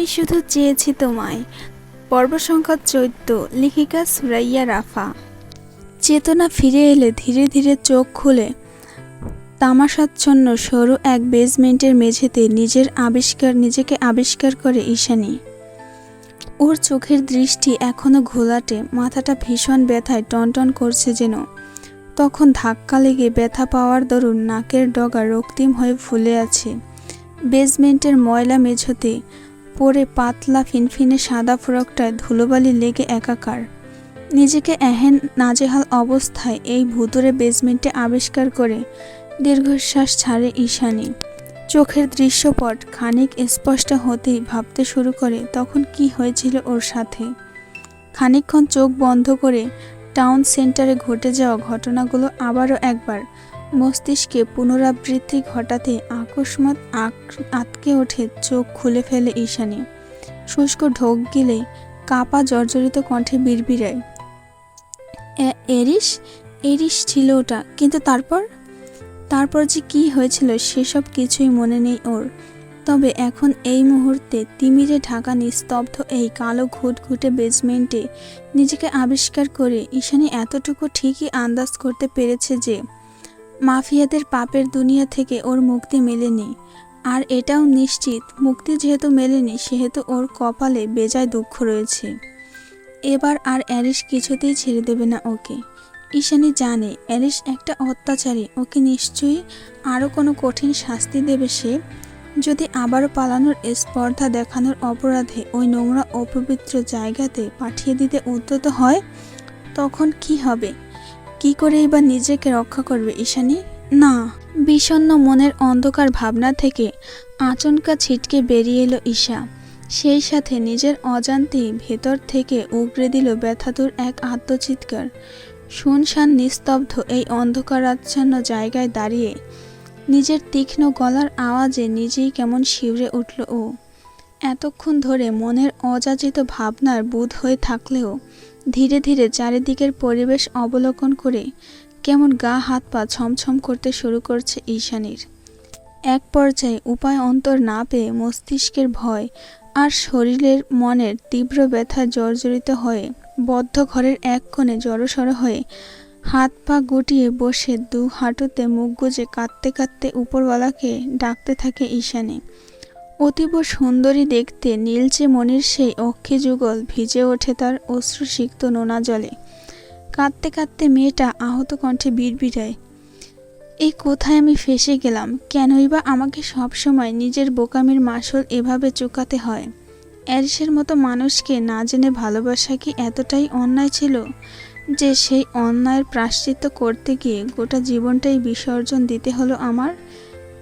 আমি শুধু চেয়েছি তোমায়। পর্ব সংখ্যা চৈত্য, লেখিকা সুরাইয়া রাফা। চেতনা ফিরে এলে ধীরে ধীরে চোখ খুলে। তামাশাচ্ছন্ন সরু এক বেজমেন্টের মেঝেতে নিজের আবিষ্কার, নিজেকে আবিষ্কার করে ঈশানী। ওর চোখের দৃষ্টি এখনও ঘোলাটে, মাথাটা ভীষণ ব্যথায় টনটন করছে যেন। তখন ধাক্কা লেগে ব্যথা পাওয়ার দরুন নাকের ডগা রক্তিম হয়ে ফুলে আছে। বেসমেন্টের ময়লা মেঝোতে পরে পাতলা ফিনফিনে সাদা ফ্রকটায় ধুলোবালি লেগে একাকার। নিজেকে এহেন নাজেহাল অবস্থায় এই ভুতুরে বেসমেন্টে আবিষ্কার করে দীর্ঘশ্বাস ছাড়ে ঈশানি। চোখের দৃশ্যপট খানিক স্পষ্ট হতেই ভাবতে শুরু করে তখন কি হয়েছিল ওর সাথে। খানিকক্ষণ চোখ বন্ধ করে টাউন সেন্টারে ঘটে যাওয়া ঘটনাগুলো আবারও একবার মস্তিষ্কে পুনরাবৃত্তি ঘটাতে আকস্মাত আক- আটকে ওঠে, চোখ খুলে ফেলে ঈশানি। শুষ্ক ঢোক গিলে কাপা জর্জরিত কণ্ঠে বিড়বিড়ায়, "এ- এরিস এরিস ছিল ওটা, কিন্তু তারপর? তারপর যে কি হয়েছিল সেসব কিছুই মনে নেই ওর। তবে এখন এই মুহূর্তে তিমিরে ঢাকা নিস্তব্ধ এই কালো ঘুটঘুটে বেসমেন্টে নিজেকে আবিষ্কার করে, ঈশানি এতটুকু ঠিকই আন্দাজ করতে পেরেছে যে মাফিয়াদের পাপের দুনিয়া থেকে ওর মুক্তি মেলেনি। আর এটাও নিশ্চিত, মুক্তি যেহেতু মেলেনি, সেহেতু ওর কপালে বেজায় দুঃখ রয়েছে। এবার আর অ্যারিস কিছুতেই ছেড়ে দেবে না ওকে। ঈশানী জানে অ্যারিস একটা অত্যাচারী, ওকে নিশ্চয়ই আরও কোনো কঠিন শাস্তি দেবে সে। যদি আবারও পালানোর স্পর্ধা দেখানোর অপরাধে ওই নোংরা অপবিত্র জায়গাতে পাঠিয়ে দিতে উদ্যত হয়, তখন কি হবে? কি করে এবার নিজেকে রক্ষা করবে ঈশানী? না, বিষণ্ণ মনের অন্ধকার ভাবনা থেকে আচমকা ছিটকে বেরিয়ে এলো ঈশা। সেই সাথে নিজের অজান্তেই ভেতর থেকে উগড়ে দিল ব্যথাতুর এক আত্মচিৎকার। শুনশান নিস্তব্ধ এই অন্ধকারাচ্ছন্ন জায়গায় দাঁড়িয়ে নিজের তীক্ষ্ণ গলার আওয়াজে নিজেই কেমন শিউরে উঠল ও। এতক্ষণ ধরে মনের অযাচিত ভাবনার বুধ হয়ে থাকলেও ধীরে ধীরে চারিদিকের পরিবেশ অবলোকন করে কেমন গা হাত পা ছমছম করতে শুরু করছে ঈশানীর। এক পর্যায়ে উপায় অন্তর না পেয়ে মস্তিষ্কের ভয় আর শরীরের মনের তীব্র ব্যথা জর্জরিত হয়ে বদ্ধ ঘরের এক কোণে জড়সড় হয়ে হাত পা গুটিয়ে বসে দু হাঁটুতে মুখ গুজে কাঁদতে কাঁদতে উপরওয়ালাকে ডাকতে থাকে ঈশানী। অতীব সুন্দরী দেখতে নীলচে মনির সেই অক্ষি যুগল ভিজে ওঠে তার অশ্রুসিক্ত নোনা জলে। কাঁদতে কাঁদতে মেয়েটা আহত কণ্ঠে বিড়বিড়ায় এই কোথায় আমি ফেসে গেলাম? কেনই বা আমাকে সবসময় নিজের বোকামির মাসল এভাবে চুকাতে হয়? অ্যারিসের মতো মানুষকে না জেনে ভালোবাসা কি এতটাই অন্যায় ছিল যে সেই অন্যায়ের প্রাশ্চিত্য করতে গিয়ে গোটা জীবনটাই বিসর্জন দিতে হলো আমার?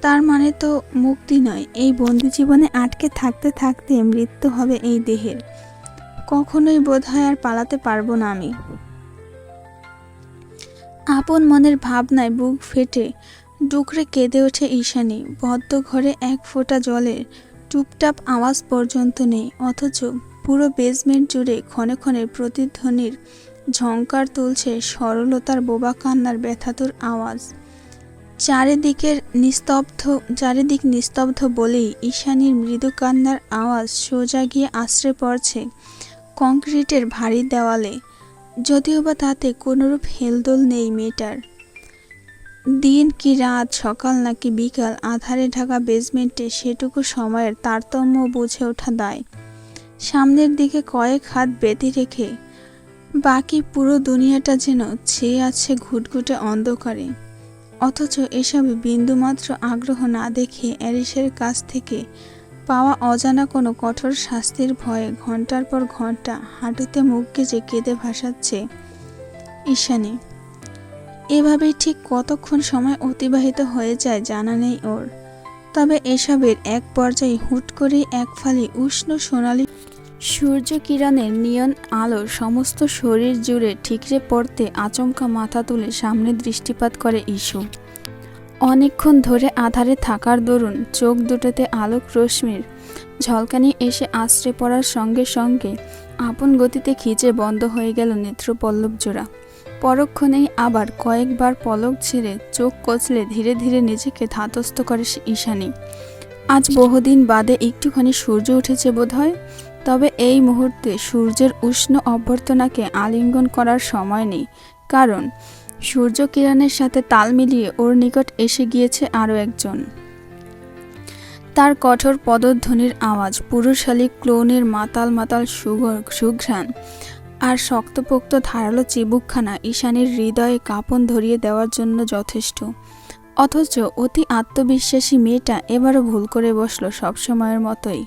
তার মানে তো মুক্তি নয়। এই বন্দি জীবনে আটকে থাকতে থাকতে মৃত্যু হবে এই দেহের। কখনোই বোধ হয় আর পালাতে পারব না আমি। আপন মনের ভাবনায় বুক ফেটে ডুকরে কেঁদে ওঠে ঈশানী। বদ্ধ ঘরে এক ফোঁটা জলের টুপটাপ আওয়াজ পর্যন্ত নেই। অথচ পুরো বেসমেন্ট জুড়ে ক্ষণে ক্ষণে প্রতিধ্বনির ঝঙ্কার তুলছে সরলতার বোবা কান্নার ব্যথাতুর আওয়াজ। চারিদিকের নিস্তব্ধ, চারিদিক নিস্তব্ধ বলেই ঈশানীর মৃদু কান্নার আওয়াজ সোজা গিয়ে আশ্রে পড়ছে কংক্রিটের ভারী দেওয়ালে। যদিও বা তাতে কোনোরূপ হেলদোল নেই মেয়েটার। দিন কি রাত, সকাল নাকি বিকাল, আধারে ঢাকা বেসমেন্টে সেটুকু সময়ের তারতম্য বুঝে ওঠা দায়। সামনের দিকে কয়েক হাত বেঁধে রেখে বাকি পুরো দুনিয়াটা যেন ছেয়ে আছে ঘুটঘুটে অন্ধকারে। অথচ এসবে বিন্দুমাত্র আগ্রহ না দেখে অ্যারিসের কাছ থেকে পাওয়া অজানা কোনো কঠোর শাস্তির ভয়ে ঘণ্টার পর ঘণ্টা হাঁটুতে মুখ গেজে কেঁদে ভাসাচ্ছে ঈশানী। এভাবেই ঠিক কতক্ষণ সময় অতিবাহিত হয়ে যায় জানা নেই ওর। তবে এসবের এক পর্যায়ে হুট করেই এক ফালি উষ্ণ সোনালি সূর্য কিরণের নিয়ন আলো সমস্ত শরীর জুড়ে ঠিকরে পড়তে আচমকা মাথা তুলে সামনে দৃষ্টিপাত করে ইস্যু অনেকক্ষণ ধরে আধারে থাকার দরুন চোখ দুটোতে আলোক রশ্মির ঝলকানি এসে আশ্রে পড়ার সঙ্গে সঙ্গে আপন গতিতে খিচে বন্ধ হয়ে গেল নেত্রপল্লব জোড়া পরক্ষণেই আবার কয়েকবার পলক ছেড়ে চোখ কচলে ধীরে ধীরে নিজেকে ধাতস্থ করে ঈশানী। আজ বহুদিন বাদে একটুখানি সূর্য উঠেছে বোধহয়? তবে এই মুহূর্তে সূর্যের উষ্ণ অভ্যর্থনাকে আলিঙ্গন করার সময় নেই। কারণ, সূর্য কিরণের সাথে তাল মিলিয়ে ওর নিকট এসে গিয়েছে আরও একজন। তার কঠোর পদধ্বনির আওয়াজ, পুরুষালী ক্লোনের মাতাল মাতাল সুগর, সুঘ্রাণ আর শক্তপোক্ত ধারালো চিবুকখানা ঈশানীর হৃদয়ে কাঁপন ধরিয়ে দেওয়ার জন্য যথেষ্ট। অথচ অতি আত্মবিশ্বাসী মেয়েটা এবারও ভুল করে বসল সবসময়ের মতোই।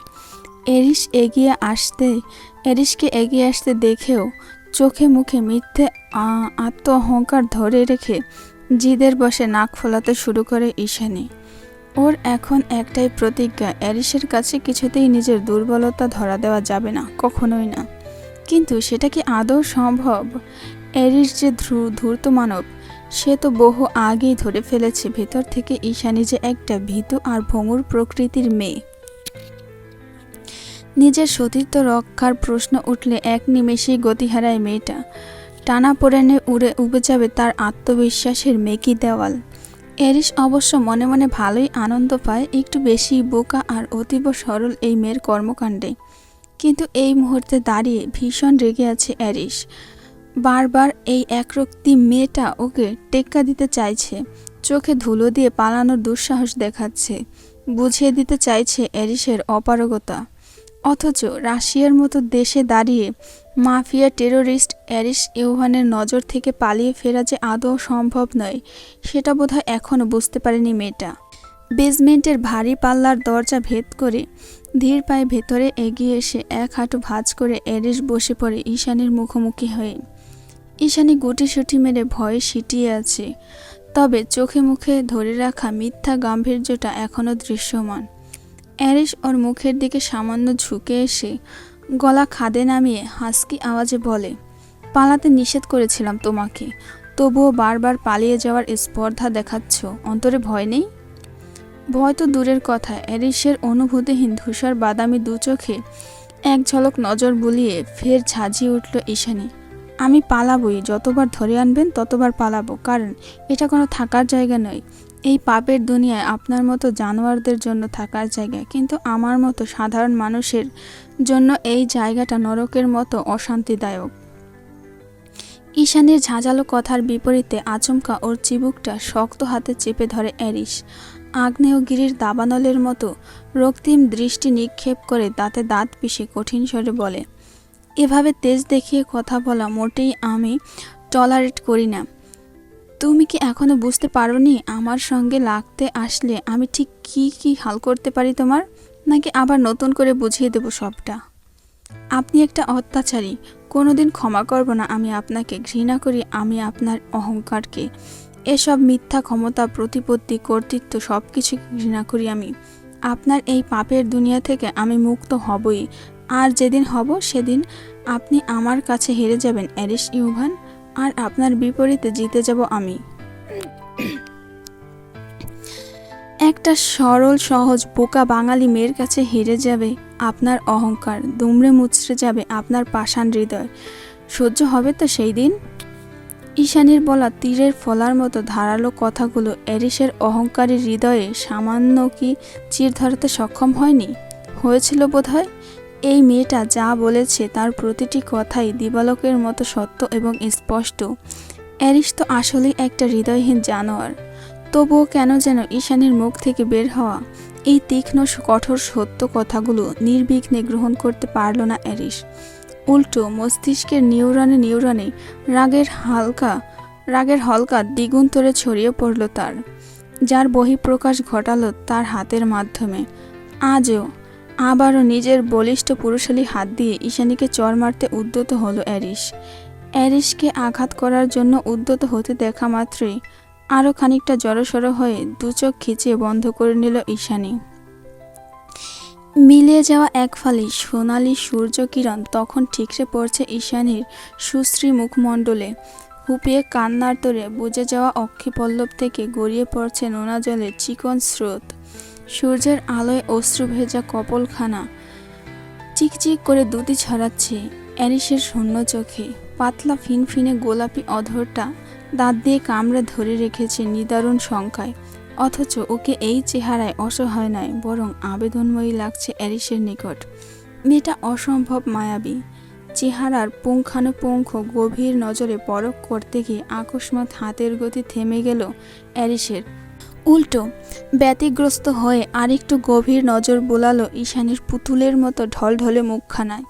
এরিস এগিয়ে আসতে এরিসকে এগিয়ে আসতে দেখেও চোখে মুখে মিথ্যে আ- আত্ম অহংকার ধরে রেখে জিদের বসে নাক ফোলাতে শুরু করে ঈশানী। ওর এখন একটাই প্রতিজ্ঞা অ্যারিসের কাছে কিছুতেই নিজের দুর্বলতা ধরা দেওয়া যাবে না, কখনোই না। কিন্তু সেটা কি আদৌ সম্ভব? অ্যারিস যে ধ্রু- ধূর্ত মানব, সে তো বহু আগেই ধরে ফেলেছে, ভেতর থেকে ঈশানী যে একটা ভীতু আর ভঙুর প্রকৃতির মেয়ে। নিজের সতীত্ব রক্ষার প্রশ্ন উঠলে এক নিমেষেই গতি হারায় মেয়েটা। টানা পড়েনে উড়ে উবে যাবে তার আত্মবিশ্বাসের মেকি দেওয়াল। এরিস অবশ্য মনে মনে ভালোই আনন্দ পায়, একটু বেশি বোকা আর অতীব সরল এই মেয়ের কর্মকাণ্ডে। কিন্তু এই মুহূর্তে দাঁড়িয়ে ভীষণ রেগে আছে অ্যারিস বারবার এই একরক্তি মেয়েটা ওকে টেক্কা দিতে চাইছে, চোখে ধুলো দিয়ে পালানোর দুঃসাহস দেখাচ্ছে, বুঝিয়ে দিতে চাইছে অ্যারিসের অপারগতা। অথচ রাশিয়ার মতো দেশে দাঁড়িয়ে মাফিয়া টেরোরিস্ট অ্যারিস ইউহানের নজর থেকে পালিয়ে ফেরা যে আদৌ সম্ভব নয়, সেটা বোধহয় এখনও বুঝতে পারেনি মেয়েটা। বেসমেন্টের ভারী পাল্লার দরজা ভেদ করে ধীর পায়ে ভেতরে এগিয়ে এসে এক হাঁটু ভাঁজ করে অ্যারিস বসে পড়ে ঈশানের মুখোমুখি হয়ে। ঈশানী গুটিসুটি মেরে ভয়ে সিটিয়ে আছে, তবে চোখে মুখে ধরে রাখা মিথ্যা গাম্ভীর্যটা এখনও দৃশ্যমান। অ্যারিস ওর মুখের দিকে সামান্য ঝুঁকে এসে গলা খাদে নামিয়ে হাসকি আওয়াজে বলে, পালাতে নিষেধ করেছিলাম তোমাকে, তবুও বারবার পালিয়ে যাওয়ার স্পর্ধা দেখাচ্ছ, অন্তরে ভয় নেই? ভয় তো দূরের কথা অ্যারিসের অনুভূতিহীন ধূসর বাদামি দু চোখে এক ঝলক নজর বুলিয়ে ফের ঝাঁঝিয়ে উঠল ঈশানী, আমি পালাবই, যতবার ধরে আনবেন ততবার পালাবো, কারণ এটা কোনো থাকার জায়গা নয় এই পাপের দুনিয়ায় আপনার মতো জানোয়ারদের জন্য থাকার জায়গা, কিন্তু আমার মতো সাধারণ মানুষের জন্য এই জায়গাটা নরকের মতো অশান্তিদায়ক। ঈশানের ঝাঁঝালো কথার বিপরীতে আচমকা ওর চিবুকটা শক্ত হাতে চেপে ধরে অ্যারিস। আগ্নেয়গিরির দাবানলের মতো রক্তিম দৃষ্টি নিক্ষেপ করে দাঁতে দাঁত পিষে কঠিন স্বরে বলে, এভাবে তেজ দেখিয়ে কথা বলা মোটেই আমি টলারেট করি না। তুমি কি এখনও বুঝতে পারোনি আমার সঙ্গে লাগতে আসলে আমি ঠিক কি কি হাল করতে পারি তোমার? নাকি আবার নতুন করে বুঝিয়ে দেবো সবটা? আপনি একটা অত্যাচারী। কোনোদিন ক্ষমা করব না আমি আপনাকে, ঘৃণা করি আমি আপনার অহংকারকে। এসব মিথ্যা ক্ষমতা, প্রতিপত্তি, কর্তৃত্ব সব কিছু ঘৃণা করি আমি। আপনার এই পাপের দুনিয়া থেকে আমি মুক্ত হবই। আর যেদিন হব সেদিন আপনি আমার কাছে হেরে যাবেন, অ্যারিস ইউভান। আর আপনার বিপরীতে জিতে যাব আমি। একটা সরল, সহজ, বোকা বাঙালি মেয়ের কাছে হেরে যাবে আপনার অহংকার, দুমড়ে মুচড়ে যাবে আপনার পাষাণ হৃদয়। সহ্য হবে তো সেই দিন? ঈশানীর বলা তীরের ফলার মতো ধারালো কথাগুলো অ্যারিসের অহংকারী হৃদয়ে সামান্য কি চির ধরাতে সক্ষম হয়নি? হয়েছিল বোধহয়? এই মেয়েটা যা বলেছে তার প্রতিটি কথাই দিবালকের মতো সত্য এবং স্পষ্ট। অ্যারিস তো আসলেই একটা হৃদয়হীন জানোয়ার। তবুও কেন যেন ঈশানের মুখ থেকে বের হওয়া এই তীক্ষ্ণ, কঠোর, সত্য কথাগুলো নির্বিঘ্নে গ্রহণ করতে পারল না অ্যারিস উল্টো মস্তিষ্কের নিউরনে নিউরনে রাগের হালকা, রাগের হলকা দ্বিগুণতরে ছড়িয়ে পড়ল তার। যার বহিঃপ্রকাশ ঘটালো তার হাতের মাধ্যমে। আজও আবারও নিজের বলিষ্ঠ পুরুষালী হাত দিয়ে ঈশানীকে চর মারতে উদ্যত হলো অ্যারিস অ্যারিসকে আঘাত করার জন্য উদ্যত হতে দেখা মাত্রই আরও খানিকটা জড়সড় হয়ে দু চোখ খিচিয়ে বন্ধ করে নিল ঈশানী। মিলিয়ে যাওয়া এক ফালি সোনালি সূর্যকিরণ তখন ঠিকরে পড়ছে ঈশানীর সুশ্রী মুখমণ্ডলে। হুপিয়ে কান্নার তোরে বুঝে যাওয়া অক্ষিপল্লব থেকে গড়িয়ে পড়ছে নোনা জলের চিকন স্রোত। সূর্যের আলোয় অশ্রু ভেজা কপলখানা। চিকচিক করে দুটি ছড়াচ্ছে অ্যারিসের শূন্য চোখে। পাতলা ফিনফিনে গোলাপি অধরটা দাঁত দিয়ে কামড়ে ধরে রেখেছে নিদারুণ সংখ্যায় অথচ ওকে এই চেহারায় অসহায় নয়, বরং আবেদনময়ী লাগছে অ্যারিসের নিকট। মেয়েটা অসম্ভব মায়াবী। চেহারার পুঙ্খানুপুঙ্খ গভীর নজরে পরখ করতে গিয়ে আকস্মাৎ হাতের গতি থেমে গেল অ্যারিসের উল্টো, ব্যতিগ্রস্ত হয়ে আরেকটু গভীর নজর বোলালো ঈশানের পুতুলের মতো ঢলঢলে মুখখানায়।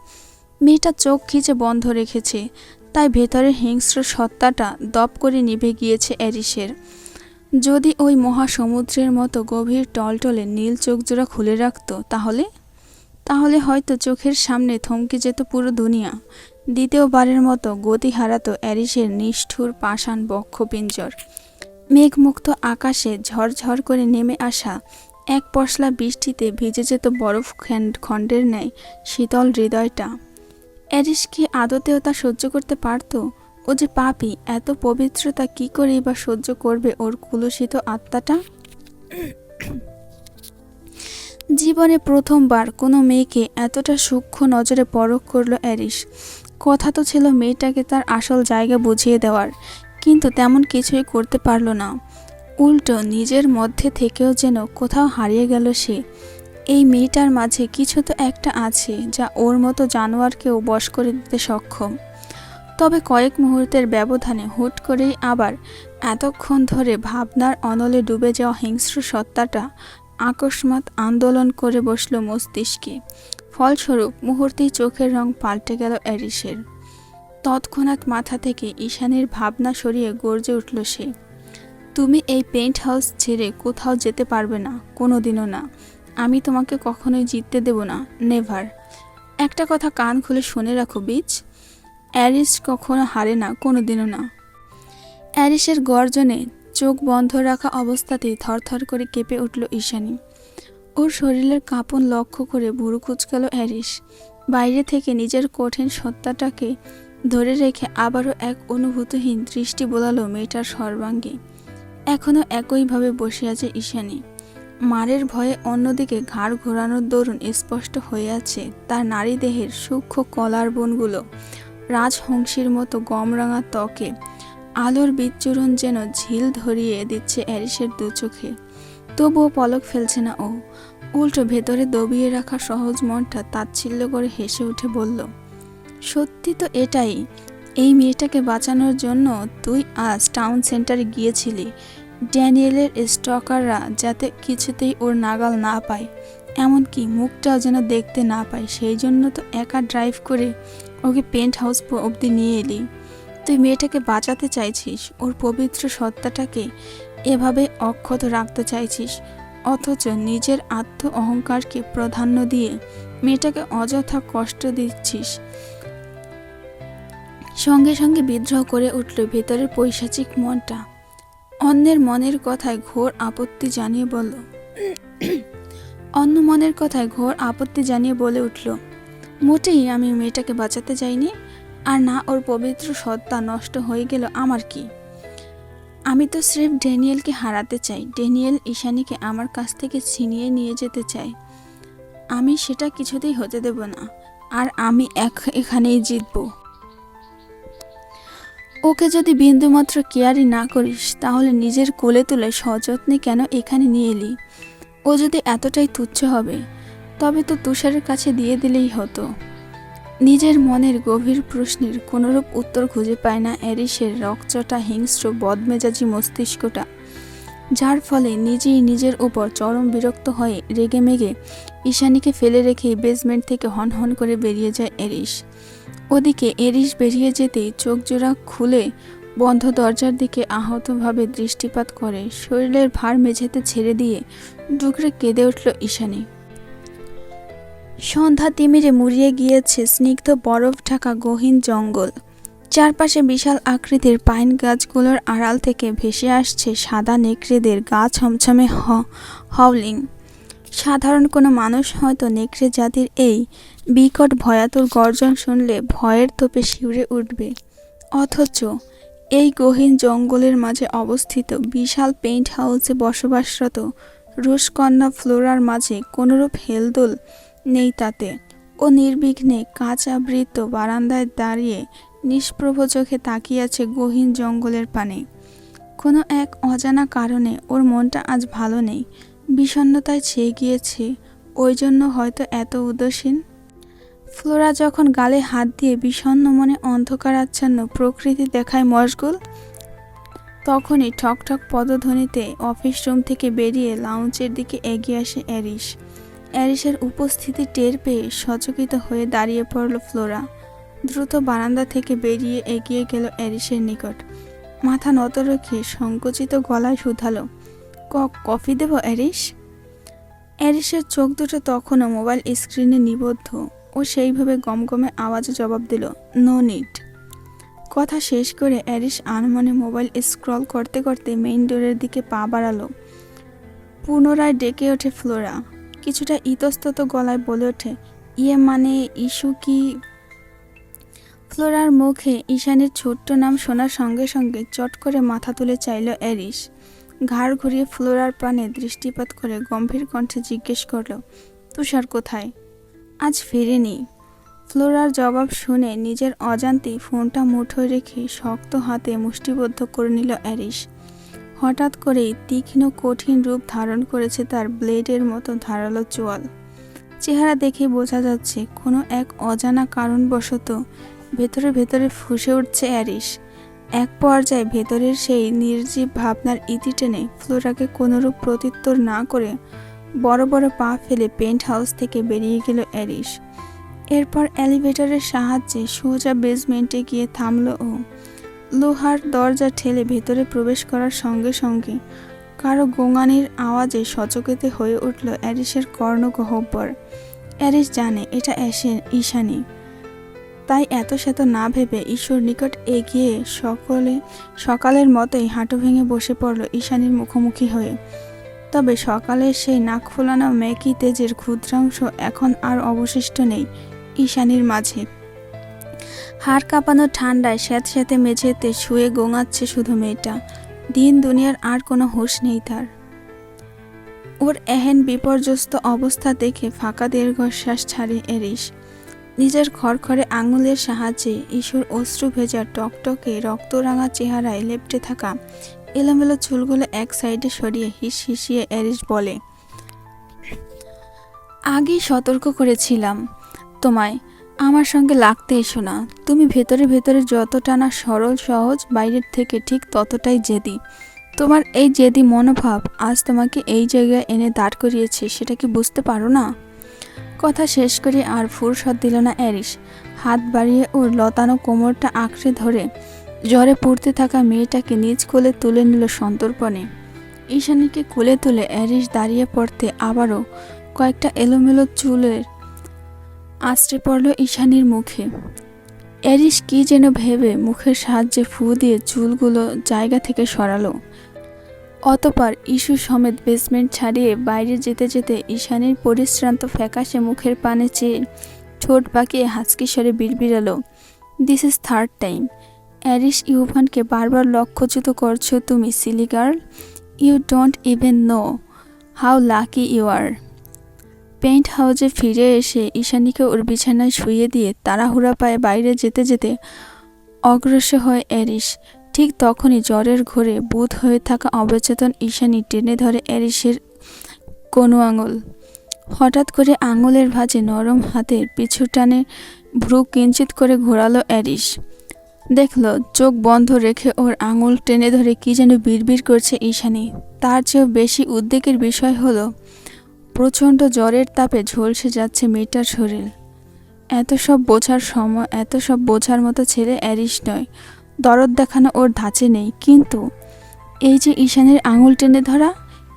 মেয়েটা চোখ খিচে বন্ধ রেখেছে, তাই ভেতরের হিংস্র সত্তাটা দপ করে নিভে গিয়েছে অ্যারিসের। যদি ওই মহাসমুদ্রের মতো গভীর টলটলে নীল চোখজোড়া খুলে রাখত তাহলে? তাহলে হয়তো চোখের সামনে থমকে যেত পুরো দুনিয়া। দ্বিতীয়বারের মতো গতি হারাতো অ্যারিসের নিষ্ঠুর পাষাণ বক্ষপিঞ্জর। মেঘমুক্ত আকাশে ঝরঝর করে নেমে আসা এক পশলা বৃষ্টিতে ভিজে যেত বরফ খণ্ডের ন্যায় শীতল হৃদয়টা। অ্যারিস কি আদতেও তা সহ্য করতে পারতো? ও যে পাপি, এত পবিত্রতা কি করেই বা সহ্য করবে ওর কুলসিত আত্মাটা? জীবনে প্রথমবার কোনো মেয়েকে এতটা সূক্ষ্ম নজরে পরখ করল অ্যারিস কথা তো ছিল মেয়েটাকে তার আসল জায়গা বুঝিয়ে দেওয়ার। কিন্তু তেমন কিছুই করতে পারল না। উল্টো নিজের মধ্যে থেকেও যেন কোথাও হারিয়ে গেল সে। এই মেয়েটার মাঝে কিছু তো একটা আছে যা ওর মতো জানোয়ারকেও বশ করে দিতে সক্ষম। তবে কয়েক মুহূর্তের ব্যবধানে হুট করেই আবার এতক্ষণ ধরে ভাবনার অনলে ডুবে যাওয়া হিংস্র সত্তাটা আকস্মাৎ আন্দোলন করে বসল মস্তিষ্কে। ফলস্বরূপ মুহূর্তেই চোখের রং পাল্টে গেল অ্যারিসের। তৎক্ষণাৎ মাথা থেকে ঈশানের ভাবনা সরিয়ে গর্জে উঠল সে। তুমি এই পেন্ট হাউস ছেড়ে কোথাও যেতে পারবে না কোনো দিনও না। আমি তোমাকে কখনোই জিততে দেব না নেভার একটা কথা কান খুলে শুনে রাখো বিচ অ্যারিস কখনো হারে না কোনো দিনও না। অ্যারিসের গর্জনে চোখ বন্ধ রাখা অবস্থাতেই থরথর করে কেঁপে উঠল ঈশানী। ওর শরীরের কাঁপন লক্ষ্য করে ভুরু কুচকালো অ্যারিস। বাইরে থেকে নিজের কঠিন সত্তাটাকে ধরে রেখে আবারও এক অনুভূতিহীন দৃষ্টি বোলালো মেয়েটার সর্বাঙ্গে। এখনও একইভাবে বসে আছে ঈশানী। মারের ভয়ে অন্যদিকে ঘাড় ঘোরানোর দরুন স্পষ্ট হয়ে আছে তার নারী দেহের সূক্ষ্ম কলার বনগুলো। রাজহংসীর মতো গমরাঙা ত্বকে। আলোর বিচ্ছুরণ যেন ঝিল ধরিয়ে দিচ্ছে অ্যারিসের দু চোখে। তবুও পলক ফেলছে না ও। উল্টো ভেতরে দবিয়ে রাখা সহজ মনটা তাচ্ছিল্য করে হেসে উঠে বলল সত্যি তো এটাই, এই মেয়েটাকে বাঁচানোর জন্য তুই আজ টাউন সেন্টারে গিয়েছিলি। ড্যানিয়েলের স্টকাররা যাতে কিছুতেই ওর নাগাল না পায়, এমনকি মুখটাও যেন দেখতে না পায়, সেই জন্য তো একা ড্রাইভ করে ওকে পেন্ট হাউস অবধি নিয়ে এলি। তুই মেয়েটাকে বাঁচাতে চাইছিস, ওর পবিত্র সত্তাটাকে এভাবে অক্ষত রাখতে চাইছিস, অথচ নিজের আত্ম অহংকারকে প্রাধান্য দিয়ে মেয়েটাকে অযথা কষ্ট দিচ্ছিস। সঙ্গে সঙ্গে বিদ্রোহ করে উঠল ভেতরের পৈশাচিক মনটা। অন্যের মনের কথায় ঘোর আপত্তি জানিয়ে বলল, অন্য মনের কথায় ঘোর আপত্তি জানিয়ে বলে উঠল, মোটেই আমি মেয়েটাকে বাঁচাতে যাইনি, আর না ওর পবিত্র সত্তা নষ্ট হয়ে গেল আমার কি? আমি তো স্রেফ ড্যানিয়েলকে হারাতে চাই, ড্যানিয়েল ঈশানীকে আমার কাছ থেকে ছিনিয়ে নিয়ে যেতে চাই। আমি সেটা কিছুতেই হতে দেব না, আর আমি এক- এখানেই জিতবো। ওকে যদি বিন্দুমাত্র কেয়ারই না করিস, তাহলে নিজের কোলে তুলে সযত্নে কেন এখানে নিয়ে এলি? ও যদি এতটাই তুচ্ছ হবে, তবে তো তুষারের কাছে দিয়ে দিলেই হতো। নিজের মনের গভীর প্রশ্নের কোনোরূপ উত্তর খুঁজে পায় না অ্যারিসের রকচটা হিংস্র বদমেজাজি মস্তিষ্কটা, যার ফলে নিজেই নিজের উপর চরম বিরক্ত হয়ে রেগে মেগে ঈশানীকে ফেলে রেখে বেসমেন্ট থেকে হন হন করে বেরিয়ে যায় এরিস ওদিকে এরিস বেরিয়ে যেতেই চোখ জোড়া খুলে বন্ধ দরজার দিকে আহতভাবে দৃষ্টিপাত করে। শরীরের ভার মেঝেতে ছেড়ে দিয়ে ডুকরে কেঁদে উঠল ঈশানী। সন্ধ্যা তিমিরে মুড়িয়ে গিয়েছে স্নিগ্ধ বরফ ঢাকা গহীন জঙ্গল। চারপাশে বিশাল আকৃতির পাইন গাছগুলোর আড়াল থেকে ভেসে আসছে সাদা নেকড়েদের গা ছমছমে হাউলিং সাধারণ কোনো মানুষ হয়তো নেকড়ে জাতির এই বিকট ভয়াতুর গর্জন শুনলে ভয়ের তোপে শিউরে উঠবে। অথচ এই গহীন জঙ্গলের মাঝে অবস্থিত বিশাল পেইন্ট হাউসে বসবাসরত রুশকন্যা ফ্লোরার মাঝে কোনোরূপ হেলদোল নেই তাতে ও নির্বিঘ্নে কাঁচ আবৃত বারান্দায় দাঁড়িয়ে নিষ্প্রভ চোখে তাকিয়ে আছে গহীন জঙ্গলের পানে। কোনো এক অজানা কারণে ওর মনটা আজ ভালো নেই। বিষণ্ণতায় ছেয়ে গিয়েছে। ওই জন্য হয়তো এত উদাসীন। ফ্লোরা যখন গালে হাত দিয়ে বিষণ্ণ মনে অন্ধকার আচ্ছন্ন প্রকৃতি দেখায় মশগুল, তখনই ঠক ঠক পদধ্বনিতে অফিস রুম থেকে বেরিয়ে লাউঞ্জের দিকে এগিয়ে আসে অ্যারিস অ্যারিসের উপস্থিতি টের পেয়ে সচকিত হয়ে দাঁড়িয়ে পড়ল ফ্লোরা। দ্রুত বারান্দা থেকে বেরিয়ে এগিয়ে গেল অ্যারিসের নিকট। মাথা নত রেখে সংকুচিত গলায় শুধালো, ক, কফি দেব অ্যারিস অ্যারিসের চোখ দুটো তখনও মোবাইল স্ক্রিনে নিবদ্ধ। ও সেইভাবে গমগমে আওয়াজে জবাব দিল, নো নিড। কথা শেষ করে অ্যারিস আনমনে মোবাইল স্ক্রল করতে করতে মেইন ডোরের দিকে পা বাড়ালো। পুনরায় ডেকে ওঠে ফ্লোরা। কিছুটা ইতস্তত গলায় বলে ওঠে ইয়ে মানে ইস্যু কি? ফ্লোরার মুখে ঈশানের ছোট্ট নাম শোনার সঙ্গে সঙ্গে চট করে মাথা তুলে চাইল অ্যারিস। ঘাড় ঘুরিয়ে ফ্লোরার পানে দৃষ্টিপাত করে গম্ভীর কণ্ঠে জিজ্ঞেস করল, তুষার কোথায়? আজ ফেরেনি। ফ্লোরার জবাব শুনে নিজের অজান্তেই ফোনটা মুঠোয় রেখে শক্ত হাতে মুষ্টিবদ্ধ করে নিল অ্যারিস হঠাৎ করেই তীক্ষ্ণ, কঠিন রূপ ধারণ করেছে তার ব্লেডের মতো ধারালো চোয়াল। চেহারা দেখে বোঝা যাচ্ছে কোনো এক অজানা কারণবশত ভেতরে ভেতরে ফুসে উঠছে অ্যারিস এক পর্যায়ে ভেতরের সেই নির্জীব ভাবনার ইতি টেনে ফ্লোরাকে কোনোরূপ প্রত্যুত্তর না করে বড় বড় পা ফেলে পেন্ট হাউস থেকে বেরিয়ে গেল অ্যারিস এরপর অ্যালিভেটরের সাহায্যে সোজা বেসমেন্টে গিয়ে থামল ও। লোহার দরজা ঠেলে ভেতরে প্রবেশ করার সঙ্গে সঙ্গে কারও গোঙানির আওয়াজে সচকেতে হয়ে উঠল অ্যারিসের কর্ণগহ্বর অ্যারিস জানে এটা এসে ঈশানি। তাই এত শত না ভেবে ঈশ্বর নিকট এগিয়ে সকলে, সকালের মতোই হাঁটু ভেঙে বসে পড়ল ঈশানীর মুখোমুখি হয়ে। তবে সকালের সেই নাক ফোলানো মেকি তেজের ক্ষুদ্রাংশ এখন আর অবশিষ্ট নেই ঈশানীর মাঝে। হাড় কাঁপানো ঠান্ডায় স্যাঁত স্যাঁতে মেঝেতে শুয়ে গোঙাচ্ছে শুধু মেয়েটা। দিন দুনিয়ার আর কোনো হুঁশ নেই তার। ওর এহেন বিপর্যস্ত অবস্থা দেখে ফাঁকা দীর্ঘশ্বাস ছাড়ে এরিস। নিজের খড়খড়ে আঙুলের সাহায্যে ঈশ্বর অশ্রু ভেজা টকটকে রক্তরাঙা চেহারায় লেপটে থাকা এলোমেলো চুলগুলো এক সাইডে সরিয়ে হিস হিসিয়ে এরিস বলে, আগেই সতর্ক করেছিলাম। তোমায়, আমার সঙ্গে লাগতে এসো না। তুমি ভেতরে ভেতরে যতটা না সরল, সহজ, বাইরের থেকে ঠিক ততটাই জেদি। তোমার এই জেদি মনোভাব আজ তোমাকে এই জায়গায় এনে দাঁড় করিয়েছে, সেটা কি বুঝতে পারো না? কথা শেষ করে আর ফুরসত দিল না অ্যারিস হাত বাড়িয়ে ওর লতানো কোমরটা আঁকড়ে ধরে জ্বরে পড়তে থাকা মেয়েটাকে নিজ কোলে তুলে নিল সন্তর্পণে। ঈশানীকে কোলে তুলে অ্যারিস দাঁড়িয়ে পড়তে আবারও কয়েকটা এলোমেলো চুলের আশ্রে পড়ল ঈশানীর মুখে। অ্যারিস কি যেন ভেবে মুখের সাহায্যে ফু দিয়ে চুলগুলো জায়গা থেকে সরালো। অতপর ইস্যু সমেত বেসমেন্ট ছাড়িয়ে বাইরে যেতে যেতে ঈশানীর পরিশ্রান্ত ফ্যাকাশে মুখের পানে চেয়ে ঠোঁট বাঁকিয়ে হাঁচকি স্বরে বিড়বিড়ালো this is third time Aris ইউভানকে বারবার লক্ষ্যচ্যুত করছ তুমি, silly girl. You don't even know how lucky you are. Paint হাউজে ফিরে এসে ঈশানীকে ওর বিছানায় শুয়ে দিয়ে তাড়াহুড়া পায়ে বাইরে যেতে যেতে অগ্রসর হয় অ্যারিস ঠিক তখনই জ্বরের ঘোরে বুধ হয়ে থাকা অবচেতন ঈশানী টেনে ধরে অ্যারিসের কোনো আঙুল। হঠাৎ করে আঙুলের ভাঁজে নরম হাতের পিছু টানে ভ্রু কিঞ্চিত করে ঘোরালো অ্যারিস দেখল চোখ বন্ধ রেখে ওর আঙুল টেনে ধরে কি যেন বিড়বিড় করছে ঈশানী। তার চেয়েও বেশি উদ্বেগের বিষয় হলো, প্রচণ্ড জ্বরের তাপে ঝলসে যাচ্ছে মেয়েটার শরীর। এত সব বোঝার সময়, এত সব বোঝার মতো ছেলে অ্যারিস নয়। দরদ দেখানো ওর ধাঁচে নেই। কিন্তু এই যে ঈশানের আঙুল টেনে ধরা,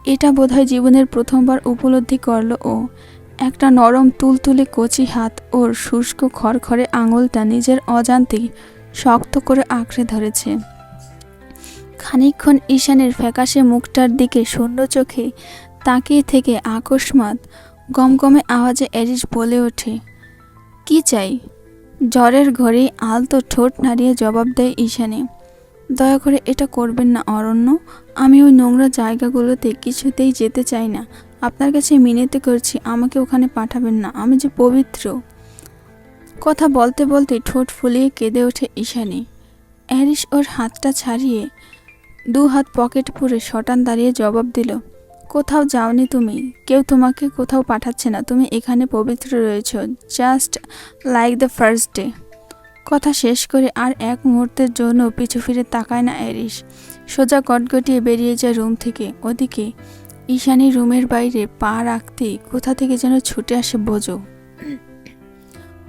এটা বোধহয় জীবনের প্রথমবার উপলব্ধি করল ও। একটা নরম, তুলতুলে কচি হাত ওর শুষ্ক খড়খড়ে আঙুলটা নিজের অজান্তেই শক্ত করে আঁকড়ে ধরেছে। খানিকক্ষণ ঈশানের ফ্যাকাশে মুখটার দিকে শূন্য চোখে তাকিয়ে থেকে আকস্মাত গমগমে আওয়াজে অ্যারিস বলে ওঠে, কি চাই? জ্বরের ঘরেই আলতো ঠোঁট নাড়িয়ে জবাব দেয় ঈশানে, দয়া করে এটা করবেন না, অরণ্য। আমি ওই নোংরা জায়গাগুলোতে কিছুতেই যেতে চাই না। আপনার কাছে মিনতি করছি, আমাকে ওখানে পাঠাবেন না। আমি যে পবিত্র। কথা বলতে বলতে ঠোঁট ফুলিয়ে কেঁদে ওঠে ঈশানী। অ্যারিস ওর হাতটা ছাড়িয়ে দু হাত পকেট পুরে শটান দাঁড়িয়ে জবাব দিল, কোথাও যাওনি তুমি? কেউ তোমাকে কোথাও পাঠাচ্ছে না। তুমি এখানে পবিত্র রয়েছ। Just like the first day. কথা শেষ করে আর এক মুহূর্তের জন্য পিছু ফিরে তাকায় না এরিস সোজা গটগটিয়ে বেরিয়ে যায় রুম থেকে। ওদিকে ঈশানী রুমের বাইরে পা রাখতেই কোথা থেকে যেন ছুটে আসে বোঝো।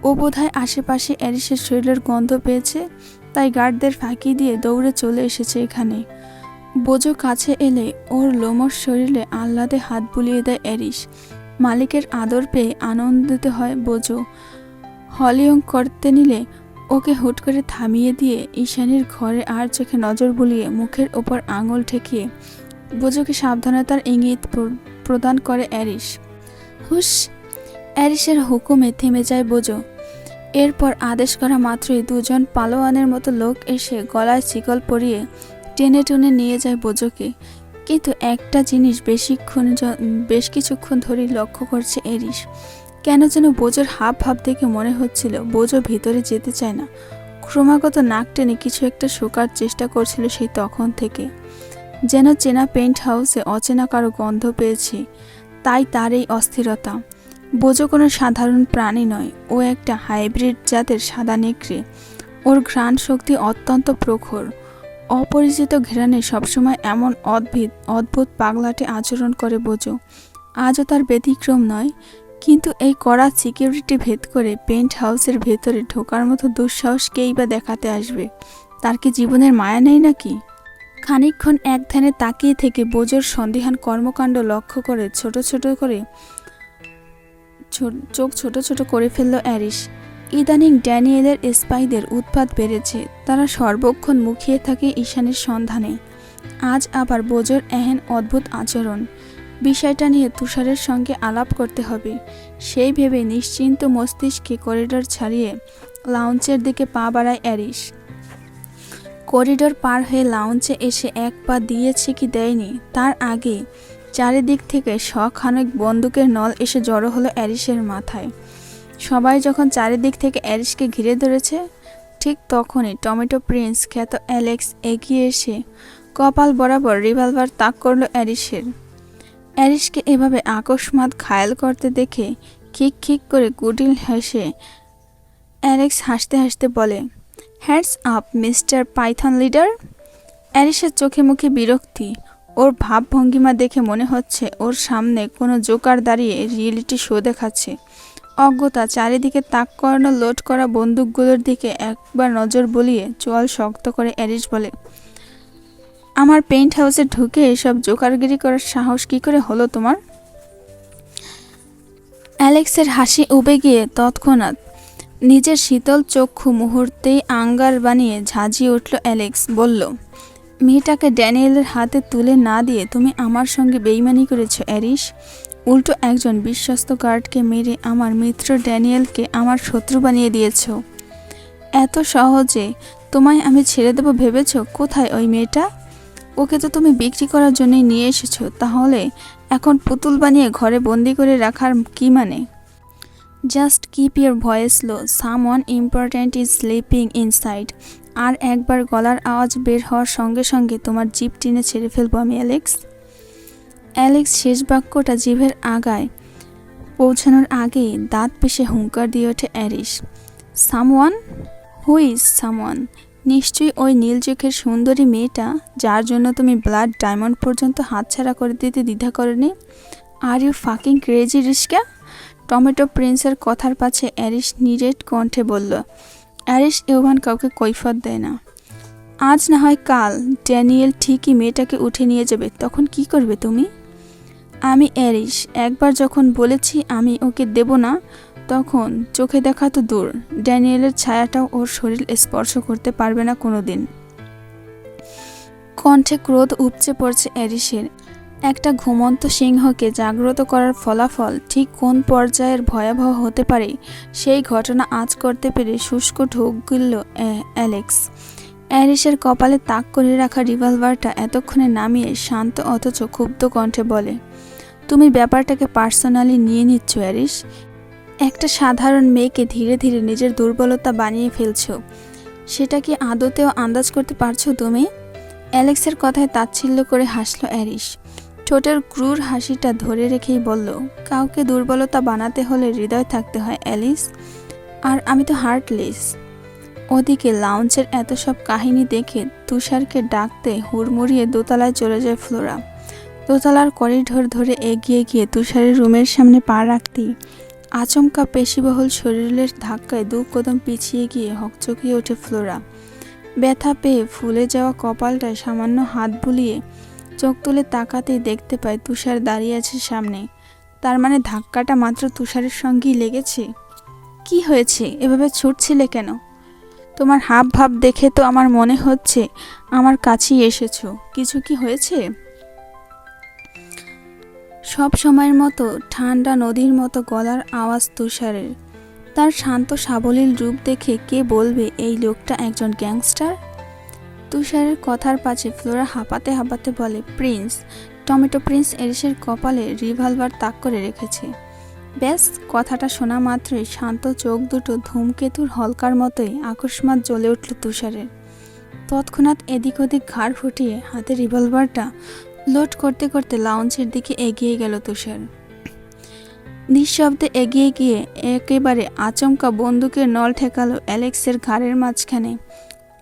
ও বোধহয় আশেপাশে অ্যারিসের শরীরের গন্ধ পেয়েছে, তাই গার্ডদের ফাঁকি দিয়ে দৌড়ে চলে এসেছে এখানে। বোঝো কাছে এলে ওর লোমর শরীরে আহ্লাদে হাত বুলিয়ে দেয় অ্যারিস। মালিকের আদর পেয়ে আনন্দিত হয় বোঝো। হলিয়ং করতে নিলে ওকে হুট করে থামিয়ে দিয়ে ঈশানীর ঘরে আর চোখে নজর বুলিয়ে মুখের ওপর আঙুল ঠেকিয়ে বোঝোকে সাবধানতার ইঙ্গিত প্র- প্রদান করে অ্যারিস। হুস অ্যারিসের হুকুমে থেমে যায় বোঝো। এরপর আদেশ করা মাত্রই দুজন পালোয়ানের মতো লোক এসে গলায় শিকল পরিয়ে টেনে টুনে নিয়ে যায় বোজোকে কিন্তু একটা জিনিস বেশিক্ষণ বেশ কিছুক্ষণ ধরেই লক্ষ্য করছে এরিস কেন যেন বোঝোর হাব ভাব দেখে মনে হচ্ছিল বোঝো ভিতরে যেতে চায় না। ক্রমাগত নাক টেনে কিছু একটা শোকার চেষ্টা করছিল সেই তখন থেকে। যেন চেনা পেন্ট হাউসে অচেনা কারও গন্ধ পেয়েছি, তাই তার এই অস্থিরতা। বোঝো কোনো সাধারণ প্রাণী নয়, ও একটা হাইব্রিড জাতের সাদা নেকড়ে। ওর ঘ্রাণ শক্তি অত্যন্ত প্রখর। অপরিচিত ঘেরানে সবসময় এমন অদ্ভিদ অদ্ভুত পাগলাটে আচরণ করে বোঝো। আজও তার ব্যতিক্রম নয়, কিন্তু এই কড়া সিকিউরিটি ভেদ করে পেন্ট হাউসের ভেতরে ঢোকার মতো দুঃসাহস কেই বা দেখাতে আসবে? তার কি জীবনের মায়া নেই নাকি? খানিকক্ষণ এক ধ্যানে তাকিয়ে থেকে বোঝোর সন্দিহান কর্মকাণ্ড লক্ষ্য করে, ছোট ছোট করে চোখ ছোট ছোট করে ফেলল অ্যারিস ইদানিং ড্যানিয়েলের স্পাইদের উৎপাত বেড়েছে। তারা সর্বক্ষণ মুখিয়ে থাকে ঈশানের সন্ধানে। আজ আবার বোজোর এহেন অদ্ভুত আচরণ। বিষয়টা নিয়ে তুষারের সঙ্গে আলাপ করতে হবে। সেই ভেবে নিশ্চিন্ত মস্তিষ্কে করিডোর ছাড়িয়ে লাউঞ্চের দিকে পা বাড়ায় অ্যারিস করিডোর পার হয়ে লাউঞ্চে এসে এক পা দিয়েছে কি দেয়নি, তার আগে চারিদিক থেকে শখানেক বন্দুকের নল এসে জড়ো হলো অ্যারিসের মাথায়। সবাই যখন চারিদিক থেকে অ্যারিসকে ঘিরে ধরেছে, ঠিক তখনই টমেটো প্রিন্স খ্যাত অ্যালেক্স এগিয়ে এসে কপাল বরাবর রিভলভার তাক করল অ্যারিসের। অ্যারিসকে এভাবে আকস্মাত ঘায়াল করতে দেখে খিক খিক করে কুটিল হেসে অ্যালেক্স হাসতে হাসতে বলে hats up Mister Python leader অ্যারিসের চোখে মুখে বিরক্তি ওর ভাবভঙ্গিমা দেখে মনে হচ্ছে ওর সামনে কোনো জোকার দাঁড়িয়ে রিয়েলিটি শো দেখাচ্ছে। অজ্ঞতা চারিদিকে তাক করানো, লোড করা বন্দুকগুলোর দিকে একবার নজর বলিয়ে চোয়াল শক্ত করে অ্যারিস বলে, আমার পেইন্ট হাউসে ঢুকে এসব জোকারগিরি করার সাহস কি করে হলো তোমার? অ্যালেক্সের হাসি উবে গিয়ে তৎক্ষণাৎ নিজের শীতল চক্ষু মুহূর্তেই আঙ্গার বানিয়ে ঝাঁঝিয়ে উঠল অ্যালেক্স, বলল মেয়েটাকে ড্যানিয়েলের হাতে তুলে না দিয়ে তুমি আমার সঙ্গে বেইমানি করেছ অ্যারিস উল্টো একজন বিশ্বস্ত গার্ডকে মেরে আমার মিত্র ড্যানিয়েলকে আমার শত্রু বানিয়ে দিয়েছ। এত সহজে তোমায় আমি ছেড়ে দেবো ভেবেছো? কোথায় ওই মেয়েটা? ওকে তো তুমি বিক্রি করার জন্যই নিয়ে এসেছ, তাহলে এখন পুতুল বানিয়ে ঘরে বন্দি করে রাখার কি মানে? Just keep your voice low someone important is sleeping inside. আর একবার গলার আওয়াজ বের হওয়ার সঙ্গে সঙ্গে তোমার জিপ টিনে ছেড়ে ফেলব আমি, অ্যালেক্স। অ্যালেক্স, শেষ বাক্যটা জিভের আগায় পৌঁছানোর আগেই দাঁত পেশে হুঙ্কার দিয়ে ওঠে Aris. Someone? Who is someone. নিশ্চয়ই ওই নীল চোখের সুন্দরী মেয়েটা, যার জন্য তুমি ব্লাড ডায়মন্ড পর্যন্ত হাতছাড়া করে দিতে দ্বিধা করেনি? আর ইউ ফাকিং ক্রেজি রিস্কা টমেটো প্রিন্সের কথার পাছে অ্যারিস নিরেট কণ্ঠে বলল অ্যারিস ইউভান কাউকে কৈফত দেয় না। আজ না হয় কাল ড্যানিয়েল ঠিকই মেয়েটাকে উঠে নিয়ে যাবে, তখন কি করবে তুমি? আমি অ্যারিস, একবার যখন বলেছি আমি ওকে দেব না, তখন চোখে দেখা তো দূর। ড্যানিয়েলের ছায়াটাও ওর শরীর স্পর্শ করতে পারবে না কোনো দিন কণ্ঠে ক্রোধ উপচে পড়ছে অ্যারিসের। একটা ঘুমন্ত সিংহকে জাগ্রত করার ফলাফল ঠিক কোন পর্যায়ের ভয়াবহ হতে পারে, সেই ঘটনা আজ করতে পেরে শুষ্ক ঢোক গিলল অ্যালেক্স। অ্যারিসের কপালে তাক করে রাখা রিভলভারটা এতক্ষণে নামিয়ে শান্ত অথচ ক্ষুব্ধ কণ্ঠে বলে, তুমি ব্যাপারটাকে পার্সোনালি নিয়ে নিচ্ছ, অ্যারিস। একটা সাধারণ মেয়েকে ধীরে ধীরে নিজের দুর্বলতা বানিয়ে ফেলছো। সেটা কি আদতেও আন্দাজ করতে পারছ তুমি? অ্যালেক্সের কথায় তাচ্ছিল্য করে হাসল অ্যারিস। ঠোঁটের ক্রুর হাসিটা ধরে রেখেই বলল, কাউকে দুর্বলতা বানাতে হলে হৃদয় থাকতে হয়, অ্যালিস। আর আমি তো হার্টলেস। ওদিকে লাউঞ্জের এত সব কাহিনী দেখে তুষারকে ডাকতে হুড়মুড়িয়ে দোতলায় চলে যায় ফ্লোরা। দোতলার করিডোর ধরে এগিয়ে গিয়ে তুষারের রুমের সামনে পা রাখতেই আচমকা পেশিবহুল শরীরের ধাক্কায় দু কদম পিছিয়ে গিয়ে হকচকিয়ে ওঠে ফ্লোরা। ব্যথা পেয়ে ফুলে যাওয়া কপালটায় সামান্য হাত বুলিয়ে চোখ তুলে তাকাতেই দেখতে পায় তুষার দাঁড়িয়ে আছে সামনে। তার মানে ধাক্কাটা মাত্র তুষারের সঙ্গেই লেগেছে? কি হয়েছে? এভাবে ছুটছিলে কেন? তোমার হাব ভাব দেখে তো আমার মনে হচ্ছে আমার কাছেই এসেছ। কিছু কি হয়েছে? সব সময়ের মতো ঠান্ডা নদীর মতো গলার আওয়াজ তুষারের। তার শান্ত সাবলীল রূপ দেখে কে বলবে এই লোকটা একজন গ্যাংস্টার? তুষারের কথার পাশে ফ্লোরা হাঁপাতে হাঁপাতে বলে, প্রিন্স, টমেটো প্রিন্স এরিসের কপালে রিভলভার তাক করে রেখেছে। ব্যাস, কথাটা শোনা মাত্রই শান্ত চোখ দুটো ধূমকেতুর হলকার মতোই আকস্মাত জ্বলে উঠল তুষারের। তৎক্ষণাৎ এদিক ওদিক ঘাড় ফুটিয়ে হাতে রিভলভারটা লোড করতে করতে লাউঞ্জের দিকে এগিয়ে গেল তুষার। নিঃশব্দে এগিয়ে গিয়ে একেবারে আচমকা বন্দুকের নল ঠেকালো অ্যালেক্সের ঘাড়ের মাঝখানে।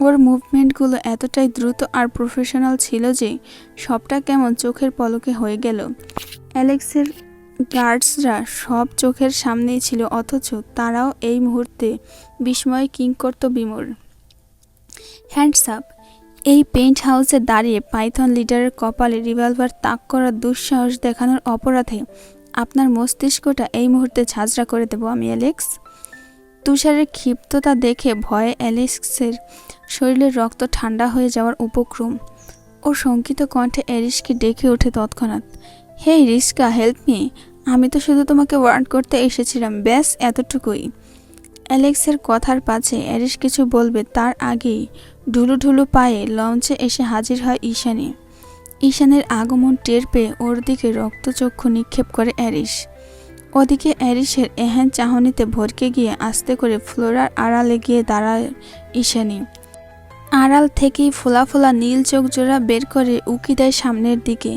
ওর মুভমেন্টগুলো এতটাই দ্রুত আর প্রফেশনাল ছিল যে সবটা কেমন চোখের পলকে হয়ে গেল। অ্যালেক্সের গার্ডসরা সব চোখের সামনেই ছিল, অথচ তারাও এই মুহূর্তে বিস্ময়ে কিংকর্ত বিমূর। হ্যান্ডস আপ এই পেন্ট হাউসে দাঁড়িয়ে পাইথন লিডারের কপালে রিভলভার তাক করার দুঃসাহস দেখানোর অপরাধে আপনার মস্তিষ্কটা এই মুহূর্তে ঝাঁঝরা করে দেবো আমি অ্যালেক্স তুষারের ক্ষিপ্ততা দেখে ভয়ে অ্যালেক্সের শরীরের রক্ত ঠান্ডা হয়ে যাওয়ার উপক্রম ও শঙ্কিত কণ্ঠে অ্যারিসকে ডেকে ওঠে তৎক্ষণাৎ। হে রিস্কা হেল্প মি আমি তো শুধু তোমাকে ওয়ার্ন করতে এসেছিলাম। ব্যাস, এতটুকুই। অ্যালেক্সের কথার পাছে অ্যারিস কিছু বলবে তার আগেই ঢুলু ঢুলু পায়ে লঞ্চে এসে হাজির হয় ঈশানী। ঈশানের আগমন টের পেয়ে ওর দিকে রক্তচক্ষু নিক্ষেপ করে অ্যারিস। ওদিকে অ্যারিসের এহেন চাহনিতে ভরকে গিয়ে আস্তে করে ফ্লোরার আড়ালে গিয়ে দাঁড়ায় ঈশানী। আড়াল থেকেই ফোলা ফোলা নীল চোখ জোড়া বের করে উকি দেয় সামনের দিকে।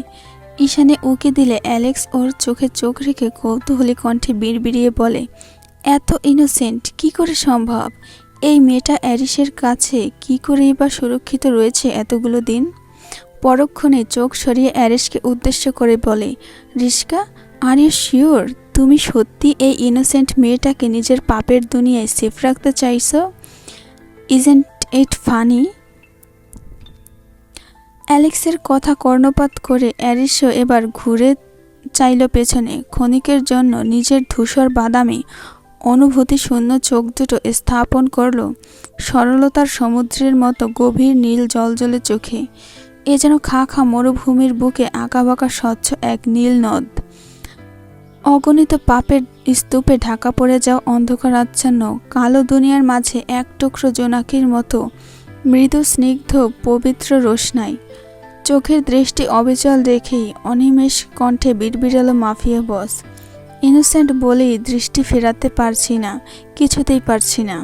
ঈশানে উকি দিলে অ্যালেক্স ওর চোখে চোখ রেখে কৌতূহলী কণ্ঠে বিড়বিড়িয়ে বলে, এত ইনোসেন্ট কি করে সম্ভব? এই মেয়েটা অ্যারিসের কাছে কি করেই বা সুরক্ষিত রয়েছে এতগুলো দিন? পরক্ষণে চোখ সরিয়ে অ্যারিসকে উদ্দেশ্য করে বলে রিস্কা আর ইউ শিওর তুমি সত্যি এই ইনোসেন্ট মেয়েটাকে নিজের পাপের দুনিয়ায় সেফ রাখতে চাইছো? ইজেন্ট ইট ফানি অ্যালেক্সের কথা কর্ণপাত করে অ্যারিসও এবার ঘুরে চাইল পেছনে। ক্ষণিকের জন্য নিজের ধূসর বাদামি অনুভূতি শূন্য চোখ দুটো স্থাপন করল সরলতার সমুদ্রের মতো গভীর নীল জলজলে চোখে। এ যেন খা খা মরুভূমির বুকে আঁকাবাঁকা স্বচ্ছ এক নীল নদ। অগণিত পাপের স্তূপে ঢাকা পড়ে যাওয়া অন্ধকার আচ্ছন্ন, কালো দুনিয়ার মাঝে এক টুকরো জোনাকির মতো, মৃদু, স্নিগ্ধ, পবিত্র রোশনাই। চোখের দৃষ্টি অবিচল রেখেই অনিমেষ কণ্ঠে বিড়বিড়ালো মাফিয়া বস, ইনোসেন্ট বলেই দৃষ্টি ফেরাতে পারছি না, কিছুতেই পারছি না।